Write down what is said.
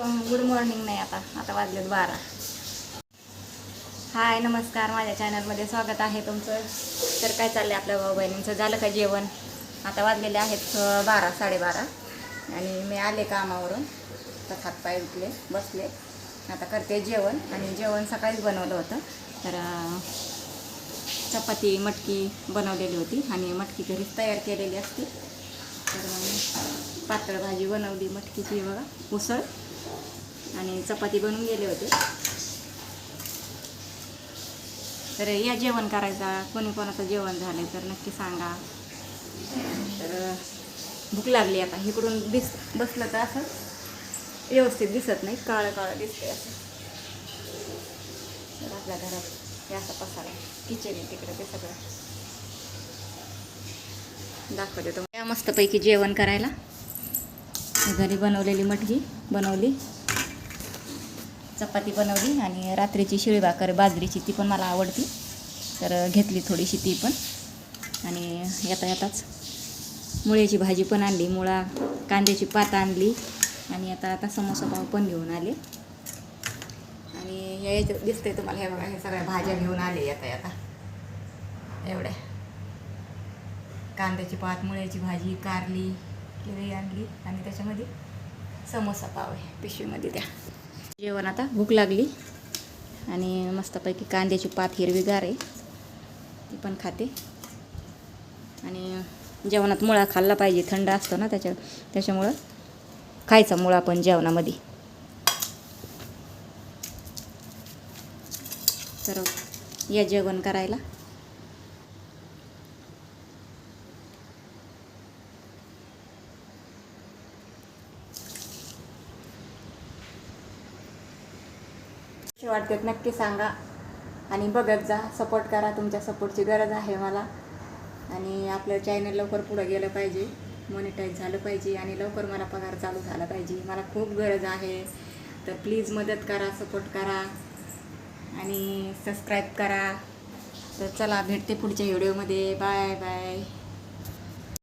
Good morning नाही आता आता वाजलेत बारा. हाय नमस्कार माझ्या चॅनलमध्ये स्वागत आहे तुमचं. तर काय चाललं आपल्या भाऊ बहिणींचं झालं का जेवण? आता वाजलेले आहेत बारा साडेबारा. आणि मी आले कामावरून. तर हातपाय उठले बसले. आता करते जेवण. आणि जेवण सकाळीच बनवलं होतं. तर चपाती मटकी बनवलेली होती. आणि मटकी घरीच तयार केलेली असते. तर मग पातळ भाजी बनवली मटकीची बघा. उसळ. आणि चपाती बनून गेले होते. तर या जेवण करायचा कोणी कोणाचं जेवण झालं तर नक्की सांगा. तर भूक लागली आता. इकडून दिस बसलं तर असं व्यवस्थित दिसत नाही. काळं काळं दिसतंय असं. तर आपल्या घरात हे असं पसारा. किचन आहे तिकडे ते सगळं. दाखवते तुम्हाला. मस्तपैकी जेवण करायला. घरी बनवलेली मटकी बनवली चपाती बनवली आणि रात्रीची शिळी भाकर बाजरीची ती पण मला आवडती. तर घेतली थोडीशी ती पण. आणि येता येताच मुळ्याची भाजी पण आणली मुळा कांद्याची पात आणली आणि आता आता समोसा पाव पण घेऊन आले. आणि या दिसतंय तुम्हाला हे बघा हे सगळ्या भाज्या घेऊन आले येता येता. एवढ्या. कांद्याची पात मुळ्याची भाजी कारली केळी आणली आणि त्याच्यामध्ये समोसा पाव आहे. पिशवीमध्ये द्या. जेवण आता भूक लागली आणि मस्तपैकी कांद्याची पात हिरवीगार आहे. ती पण खाते. आणि जेवणात मुळा खाल्ला पाहिजे थंड असतो ना त्याच्या त्याच्यामुळं खायचा मुळा पण जेवणामध्ये. तर या जेवण करायला. वाटतात नक्की सांगा. आणि बघत जा सपोर्ट करा तुमच्या सपोर्टची गरज आहे मला. आणि आपलं चॅनल लवकर पुढं गेलं पाहिजे मॉनिटाईज झालं पाहिजे आणि लवकर मला पगार चालू झाला पाहिजे. मला खूप गरज आहे. तर प्लीज मदत करा सपोर्ट करा. आणि सबस्क्राईब करा. तर चला भेटते पुढच्या व्हिडिओमध्ये बाय बाय